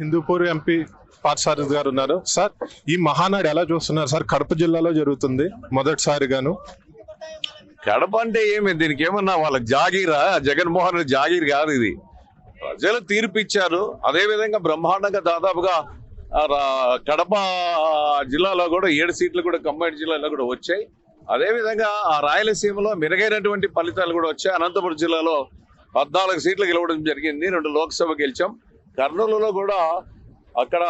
Hindupur MP Parthasarathi గారు ఉన్నారు. Sir ఈ మహానాడు ఎలా చూస్తున్నారు? సార్ కడప జిల్లాలో జరుగుతుంది మొదటిసారిగాను. కడప అంటే ఏమి? దీనికి ఏమన్నా వాళ్ళ జాగీరా? జగన్మోహన్ రెడ్డి జాగీర్ కాదు ఇది. ప్రజలు తీర్పు ఇచ్చారు అదే విధంగా బ్రహ్మాండంగా దాదాపుగా రా- కడప జిల్లాలో కూడా ఏడు సీట్లు కూడా కంబైన్ జిల్లాలో కూడా వచ్చాయి. అదేవిధంగా ఆ రాయలసీమలో మెరుగైనటువంటి ఫలితాలు కూడా వచ్చాయి. అనంతపురం జిల్లాలో పద్నాలుగు సీట్లు గెలవడం జరిగింది. రెండు లోక్సభ గెలిచాం. కర్నూలులో కూడా అక్కడ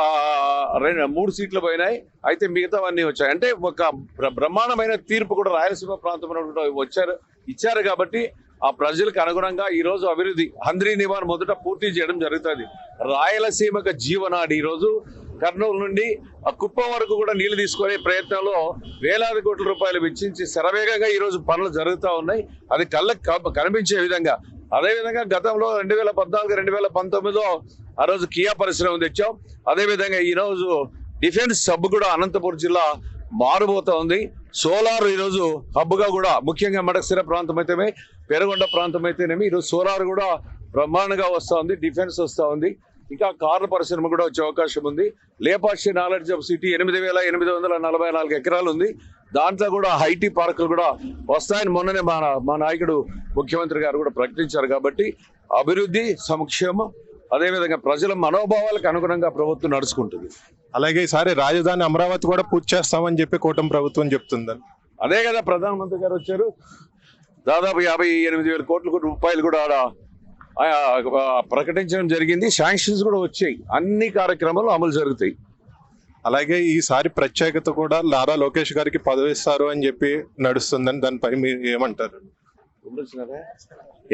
రెండు మూడు సీట్లు పోయినాయి. అయితే మిగతావన్నీ వచ్చాయి. అంటే ఒక బ్ర- బ్రహ్మాండమైన తీర్పు కూడా రాయలసీమ ప్రాంతంలో వచ్చారు ఇచ్చారు కాబట్టి ఆ ప్రజలకు అనుగుణంగా ఈ రోజు అభివృద్ధి హంద్రీ నివారణ మొదట పూర్తి చేయడం జరుగుతుంది. రాయలసీమకు జీవనాడి ఈరోజు కర్నూలు నుండి ఆ కుప్పం వరకు కూడా నీళ్ళు తీసుకునే ప్రయత్నంలో వేలాది కోట్ల రూపాయలు వెచ్చించి శరవేగంగా ఈ రోజు పనులు జరుగుతూ ఉన్నాయి. అది కళ్ళకు కనిపించే విధంగా. అదే విధంగా గతంలో రెండు వేల పద్నాలుగు రెండు వేల పంతొమ్మిదిలో ఆ రోజు కియా పరిశ్రమ తెచ్చాం. అదే విధంగా డిఫెన్స్ హబ్ కూడా అనంతపురం జిల్లా మారుబోతా ఉంది. సోలార్ ఈ రోజు కూడా ముఖ్యంగా మడకసిర ప్రాంతం అయితేనే పెరగొండ ప్రాంతం అయితేనేమి ఈరోజు సోలార్ కూడా బ్రహ్మాండంగా వస్తూ ఉంది డిఫెన్స్ వస్తూ ఉంది. ఇంకా కార్ల పరిశ్రమ కూడా వచ్చే అవకాశం ఉంది. లేపాక్షి నాలెడ్జ్ ఆఫ్ సిటీ ఎనిమిది వేల ఎనిమిది వందల నలభై నాలుగు ఎకరాలు ఉంది దాంట్లో కూడా హైటీ పార్కులు కూడా వస్తాయని మొన్ననే మా మా నాయకుడు ముఖ్యమంత్రి గారు కూడా ప్రకటించారు కాబట్టి అభివృద్ధి సంక్షేమం అదేవిధంగా ప్రజల మనోభావాలకు అనుగుణంగా ప్రభుత్వం నడుచుకుంటుంది. అలాగే ఈసారి రాజధాని అమరావతి కూడా పూర్తి చేస్తామని చెప్పి కూటమి ప్రభుత్వం చెప్తుందని అదే కదా ప్రధానమంత్రి గారు వచ్చారు. దాదాపు యాభై ఎనిమిది వేల కోట్ల రూపాయలు కూడా ప్రకటించడం జరిగింది. శాంక్షన్స్ కూడా వచ్చాయి. అన్ని కార్యక్రమాలు అమలు జరుగుతాయి. అలాగే ఈసారి ప్రత్యేకత కూడా లారా లోకేష్ గారికి పదవి ఇస్తారు అని చెప్పి నడుస్తుందని దానిపై మీరు ఏమంటారు?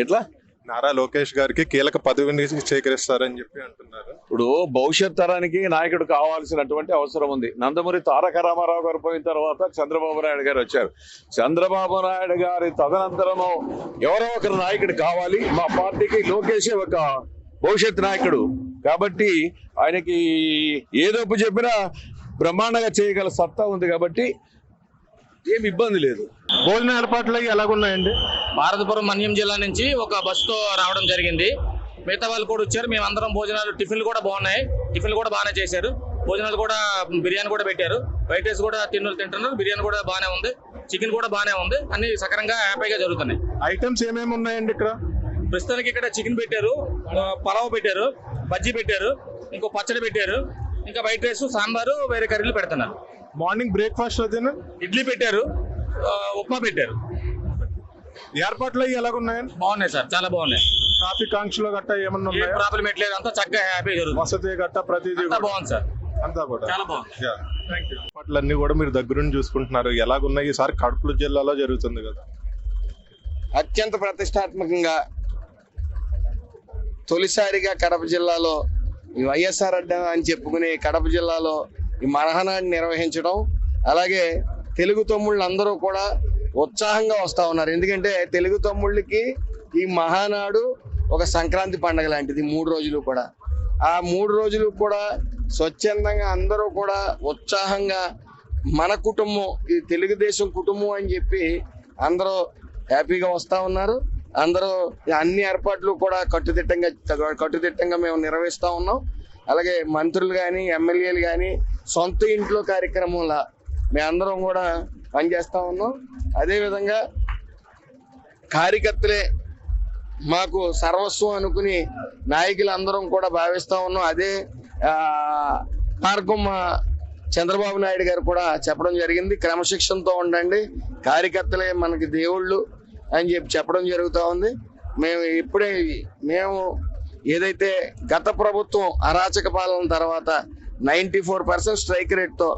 ఎట్లా? నారా లోకేష్ గారికి కీలక పదవిని స్వీకరిస్తారని చెప్పి అంటున్నారు. ఇప్పుడు భవిష్యత్ తరానికి నాయకుడు కావాల్సినటువంటి అవసరం ఉంది. నందమూరి తారక రామారావు గారు పోయిన తర్వాత చంద్రబాబు నాయుడు గారు వచ్చారు. చంద్రబాబు నాయుడు గారి తదనంతరము ఎవరో ఒకరు నాయకుడు కావాలి. మా పార్టీకి లోకేష్ ఒక భవిష్యత్ నాయకుడు. కాబట్టి ఆయనకి ఏదోపు చెప్పినా బ్రహ్మాండంగా చేయగల సత్తా ఉంది కాబట్టి ఏం ఇబ్బంది లేదు. భోజన ఏర్పాట్లు ఎలాగున్నాయండి? భారతపురం మన్యం జిల్లా నుంచి ఒక బస్సుతో రావడం జరిగింది. మిగతా వాళ్ళు కూడా వచ్చారు. మేము అందరం భోజనాలు టిఫిన్లు కూడా బాగున్నాయి. టిఫిన్లు కూడా బాగానే చేశారు. భోజనాలు కూడా బిర్యానీ కూడా పెట్టారు. వైట్ రైస్ కూడా తిన్నులు తింటున్నారు. బిర్యానీ కూడా బాగానే ఉంది. చికెన్ కూడా బాగానే ఉంది. అన్ని సకరంగా హ్యాపీగా జరుగుతున్నాయి. ఐటమ్స్ ఏమేమి ఉన్నాయండి ఇక్కడ? ప్రస్తుతానికి ఇక్కడ చికెన్ పెట్టారు పలావ్ పెట్టారు బజ్జీ పెట్టారు ఇంకో పచ్చడి పెట్టారు ఇంకా వైట్ రైస్ సాంబారు వేరే కర్రీలు పెడుతున్నారు. మార్నింగ్ బ్రేక్ఫాస్ట్ అదేనా? ఇడ్లీ పెట్టారు. ఉప్మా పెట్టారు. ఏర్పాట్లు అవి ఎలాగున్నాయండి బాగున్నాయి సార్ చాలా బాగున్నాయి. ట్రాఫిక్ ఆంక్షలు గట్టా ఏమన్నా ఏ ఉన్నాయా? ప్రాబ్లం ఎట్లేదు అంతా చక్కగా జరుగుతుంది. వసతి గట్టా ప్రతిదీ అంతా కూడా? బాగుంది సార్. అంతా కూడా. చాలా బాగుంది. ఏర్పాట్లన్నీ కూడా మీరు దగ్గరుండి చూసుకుంటున్నారు. ఎలాగున్నాయి? ఈసారి కడప జిల్లాలో జరుగుతుంది కదా. అత్యంత ప్రతిష్టాత్మకంగా తొలిసారిగా కడప జిల్లాలో ఈ వైఎస్ఆర్ అడ్డా అని చెప్పుకునే కడప జిల్లాలో ఈ మరహనాన్ని నిర్వహించడం అలాగే తెలుగు తమ్ముళ్ళు అందరూ కూడా ఉత్సాహంగా వస్తూ ఉన్నారు. ఎందుకంటే తెలుగు తమ్ముళ్ళకి ఈ మహానాడు ఒక సంక్రాంతి పండగ లాంటిది మూడు రోజులు కూడా. ఆ మూడు రోజులు కూడా స్వచ్ఛందంగా అందరూ కూడా ఉత్సాహంగా మన కుటుంబం ఈ తెలుగుదేశం కుటుంబం అని చెప్పి అందరూ హ్యాపీగా వస్తూ ఉన్నారు. అందరూ అన్ని ఏర్పాట్లు కూడా కట్టుదిట్టంగా కట్టుదిట్టంగా మేము నిర్వహిస్తూ ఉన్నాం. అలాగే మంత్రులు కానీ ఎమ్మెల్యేలు కానీ సొంత ఇంట్లో కార్యక్రమంలా మేమందరం కూడా పనిచేస్తా ఉన్నాం. అదేవిధంగా కార్యకర్తలే మాకు సర్వస్వం అనుకుని నాయకులందరం కూడా భావిస్తూ ఉన్నాం. అదే మార్గం చంద్రబాబు నాయుడు గారు కూడా చెప్పడం జరిగింది. క్రమశిక్షణతో ఉండండి. కార్యకర్తలే మనకి దేవుళ్ళు అని చెప్పి చెప్పడం జరుగుతూ ఉంది. మేము ఇప్పుడే మేము ఏదైతే గత ప్రభుత్వం అరాచక పాలన తర్వాత నైంటీ ఫోర్ పర్సెంట్ స్ట్రైక్ రేట్తో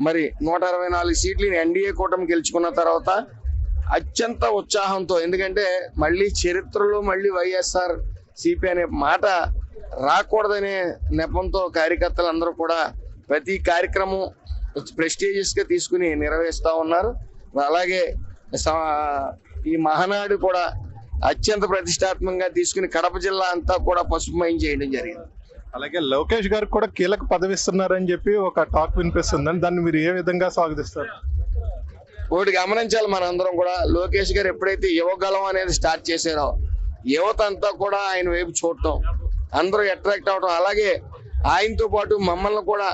మరి నూట అరవై నాలుగు సీట్లు ఎన్డీఏ కూటమి గెలుచుకున్న తర్వాత అత్యంత ఉత్సాహంతో ఎందుకంటే మళ్ళీ చరిత్రలో మళ్ళీ వైఎస్ఆర్ సిపి అనే మాట రాకూడదనే నెపంతో కార్యకర్తలు అందరూ కూడా ప్రతి కార్యక్రమం ప్రెస్టీజియస్గా తీసుకుని నిర్వహిస్తా ఉన్నారు. అలాగే స- ఈ మహనాడు కూడా అత్యంత ప్రతిష్టాత్మకంగా తీసుకుని కడప జిల్లా అంతా కూడా పసుపుమయం చేయడం జరిగింది. అలాగే లోకేష్ గారు కూడా కీలక పదవి ఇస్తున్నారని చెప్పి ఒక టాక్ వినిపిస్తుందని దాన్ని మీరు ఏ విధంగా స్వాగతిస్తారు? ఒకటి గమనించాలి మనందరం కూడా. లోకేష్ గారు ఎప్పుడైతే యువగలం అనేది స్టార్ట్ చేశారో యువత అంతా కూడా ఆయన వైపు చూడటం అందరూ అట్రాక్ట్ అవటం అలాగే ఆయనతో పాటు మమ్మల్ని కూడా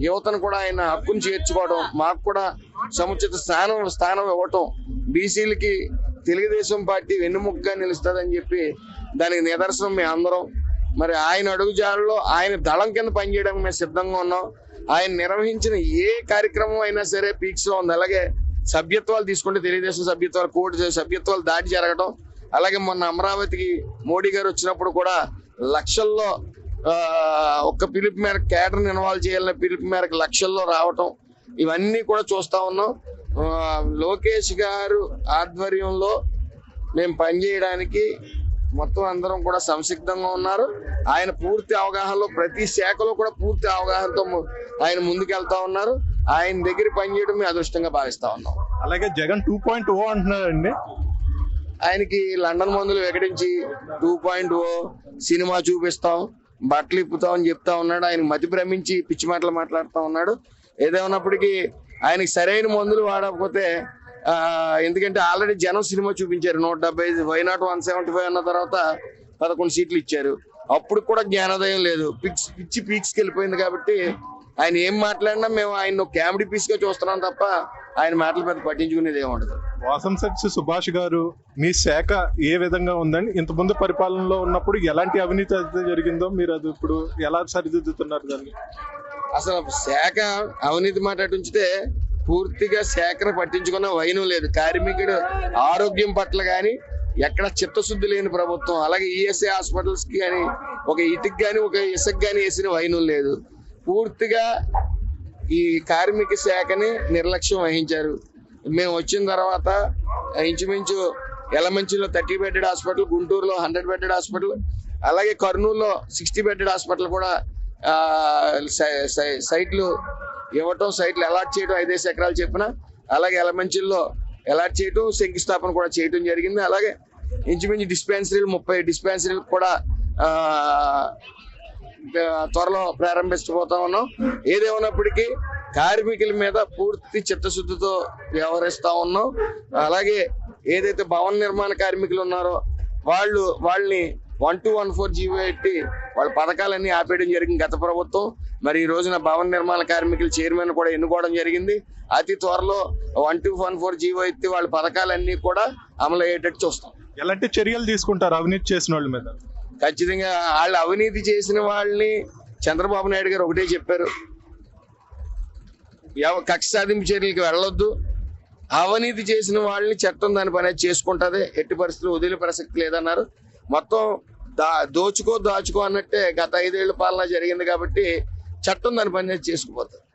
యువతను కూడా ఆయన హక్కును చేర్చుకోవడం మాకు కూడా సముచిత స్థానం స్థానం ఇవ్వటం బీసీలకి తెలుగుదేశం పార్టీ వెన్నుముకగా నిలుస్తుందని చెప్పి దానికి నిదర్శనం మీ అందరం. మరి ఆయన అడుగుజాడలో ఆయన దళం కింద పనిచేయడానికి మేము సిద్ధంగా ఉన్నాం. ఆయన నిర్వహించిన ఏ కార్యక్రమం అయినా సరే పీక్స్లో ఉంది. అలాగే సభ్యత్వాలు తీసుకుంటే తెలుగుదేశం సభ్యత్వాలు కోటి సభ్యత్వాలు దాటి జరగడం. అలాగే మొన్న అమరావతికి మోడీ గారు వచ్చినప్పుడు కూడా లక్షల్లో ఒక్క పిలుపు మేరకు కేటర్ని ఇన్వాల్వ్ చేయాలనే పిలుపు మేరకు లక్షల్లో రావటం. ఇవన్నీ కూడా చూస్తా ఉన్నాం. లోకేష్ గారు ఆధ్వర్యంలో మేము పనిచేయడానికి మొత్తం అందరం కూడా సంసిగ్ధంగా ఉన్నారు. ఆయన పూర్తి అవగాహనలో ప్రతి శాఖలో కూడా పూర్తి అవగాహనతో ఆయన ముందుకెళ్తా ఉన్నారు. ఆయన దగ్గర పనిచేయడం మేము అదృష్టంగా భావిస్తా ఉన్నాం. అలాగే జగన్ టూ పాయింట్ ఓ అంటున్నారండి. ఆయనకి లండన్ మందులు వికటించి టూ పాయింట్ ఓ సినిమా చూపిస్తాం బట్టలు ఇప్పుతాం అని చెప్తా ఉన్నాడు. ఆయన మతి భ్రమించి పిచ్చి మాటలు మాట్లాడుతూ ఉన్నాడు. ఏదేమన్నప్పటికీ ఆయనకి సరైన మందులు వాడకపోతే ఎందుకంటే ఆల్రెడీ జనం సినిమా చూపించారు. నూట డెబ్బై ఐదు why not one seventy five అన్న తర్వాత పదకొండు సీట్లు ఇచ్చారు. అప్పుడు కూడా జ్ఞానోదయం లేదు. పిక్స్ పిచ్చి పీక్స్కి వెళ్ళిపోయింది కాబట్టి ఆయన ఏం మాట్లాడినా మేము ఆయన కామెడీ పీస్గా చూస్తున్నాం తప్ప ఆయన మాటలు పెద్ద పట్టించుకునేది ఏమి ఉండదు. వాసంశెట్టి సుభాష్ గారు మీ శాఖ ఏ విధంగా ఉందని ఇంతకుముందు పరిపాలనలో ఉన్నప్పుడు ఎలాంటి అవినీతి అయితే జరిగిందో మీరు అది ఇప్పుడు ఎలా సరిదిద్దుతున్నారు దాన్ని? అసలు శాఖ అవినీతి మాట అటు ఉంచితే పూర్తిగా శాఖను పట్టించుకున్న వైనం లేదు. కార్మికుడు ఆరోగ్యం పట్ల కానీ ఎక్కడ చిత్తశుద్ధి లేని ప్రభుత్వం అలాగే ఈఎస్ఐ హాస్పిటల్స్కి కానీ ఒక ఇటుకు కానీ ఒక ఇసుకు కానీ వేసిన వైనం లేదు. పూర్తిగా ఈ కార్మిక శాఖని నిర్లక్ష్యం వహించారు. మేము వచ్చిన తర్వాత ఇంచుమించు ఎలమంచిలో థర్టీ బెడెడ్ హాస్పిటల్ గుంటూరులో హండ్రెడ్ బెడెడ్ హాస్పిటల్ అలాగే కర్నూలులో సిక్స్టీ బెడెడ్ హాస్పిటల్ కూడా సై- సై- సైట్లు ఇవ్వటం సైట్లు అలాట్ చేయడం ఐదేసి ఎకరాలు చెప్పిన అలాగే ఎలమంచిల్లో అలాట్ చేయటం శంకుస్థాపన కూడా చేయటం జరిగింది. అలాగే ఇంచుమించు డిస్పెన్సరీలు ముప్పై డిస్పెన్సరీలు కూడా త్వరలో ప్రారంభించబోతా ఉన్నాం. ఏదేమన్నప్పటికీ కార్మికుల మీద పూర్తి చిత్తశుద్ధితో వ్యవహరిస్తూ ఉన్నాం. అలాగే ఏదైతే భవన నిర్మాణ కార్మికులు ఉన్నారో వాళ్ళు వాళ్ళని one two one four GO ఎట్టి వాళ్ళ పథకాలన్నీ ఆపేయడం జరిగింది గత ప్రభుత్వం. మరి ఈ రోజున భవన నిర్మాణ కార్మికుల చైర్మన్ కూడా ఎన్నుకోవడం జరిగింది. అతి త్వరలో one two one four GO ఎత్తి వాళ్ళ పథకాలన్నీ కూడా అమలు అయ్యేటట్టు చూస్తాం. ఎలాంటి చర్యలు తీసుకుంటారు అవినీతి చేసిన వాళ్ళ మీద? ఖచ్చితంగా వాళ్ళు అవినీతి చేసిన వాళ్ళని చంద్రబాబు నాయుడు గారు ఒకటే చెప్పారు. కక్ష సాధింపు చర్యలకు వెళ్ళొద్దు. అవినీతి చేసిన వాళ్ళని చట్టం దాని పని చేసుకుంటది. ఎట్టి పరిస్థితులు వదిలే ప్రసక్తి లేదన్నారు. మొత్తం దా దోచుకో దాచుకో అన్నట్టే గత ఐదేళ్ళ పాలన జరిగింది కాబట్టి చట్టం దాని పని చేసుకుపోతుంది